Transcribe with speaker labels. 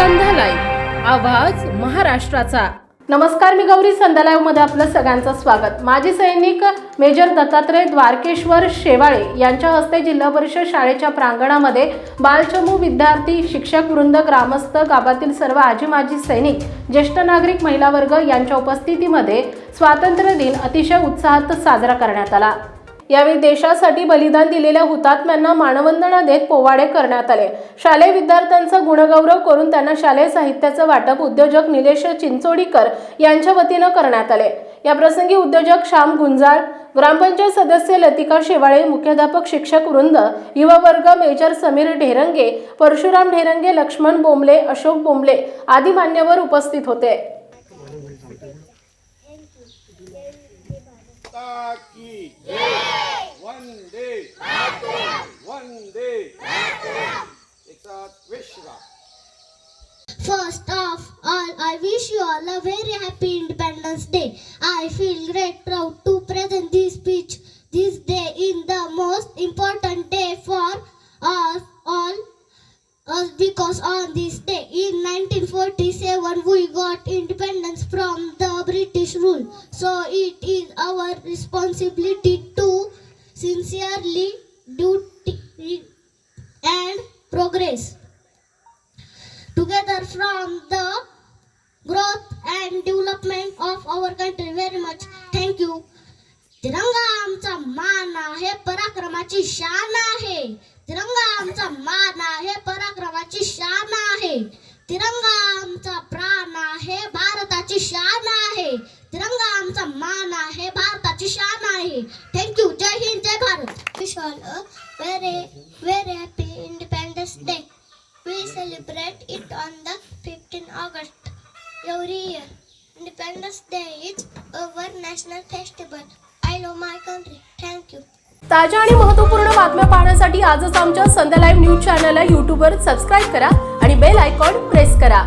Speaker 1: आवाज महाराष्ट्राचा. नमस्कार मी गौरी संध्यालाईव्हमध्ये आपलं सगळ्यांचं स्वागत. माजी सैनिक मेजर दत्तात्रय द्वारकेश्वर शेवाळे यांच्या हस्ते जिल्हा परिषद शाळेच्या प्रांगणामध्ये बालचमू विद्यार्थी शिक्षक वृंद ग्रामस्थ गावातील सर्व आजी माजी सैनिक ज्येष्ठ नागरिक महिला वर्ग यांच्या उपस्थितीमध्ये स्वातंत्र्य दिन अतिशय उत्साहात साजरा करण्यात आला. यावेळी देशासाठी बलिदान दिलेल्या हुतात्म्यांना मानवंदना देत पोवाडे करण्यात आले. शालेय विद्यार्थ्यांचा गुणगौरव करून त्यांना शालेय साहित्याचं वाटप उद्योजक निलेश चिंचोडीकर यांच्या वतीनं करण्यात आले. या प्रसंगी उद्योजक श्याम गुंजाळ ग्रामपंचायत सदस्य लतिका शेवाळे मुख्याध्यापक शिक्षक वृंद युवा वर्ग मेजर समीर ढेरंगे परशुराम ढेरंगे लक्ष्मण बोंबले अशोक बोंबले आदी मान्यवर उपस्थित होते.
Speaker 2: की ಒಂದೇ ಒಂದೇ ವಿಶ್ವ
Speaker 3: First of all, I wish you all a very happy Independence Day. I feel great proud to present this speech this day in the most important day for us all. Us because on this day in 1947 we got independence from the British rule. So it is our responsibility sincerely duty and progress together from the growth and development of our country very much thank you तिरंगा आमचा मान आहे पराक्रमाची शान आहे तिरंगा आमचा मान आहे पराक्रमाची शान आहे तिरंगा wish all a very, very happy Independence Day. We celebrate it on the 15th August every year. Independence Day is our national festival. I love my country. Thank you.
Speaker 1: ताज्या आणि महत्त्वपूर्ण बातम्या पाहण्यासाठी आजच आमच्या संध्या लाईव्ह न्यूज चॅनलला यूट्यूबवर subscribe करा आणि बेल आयकॉन प्रेस करा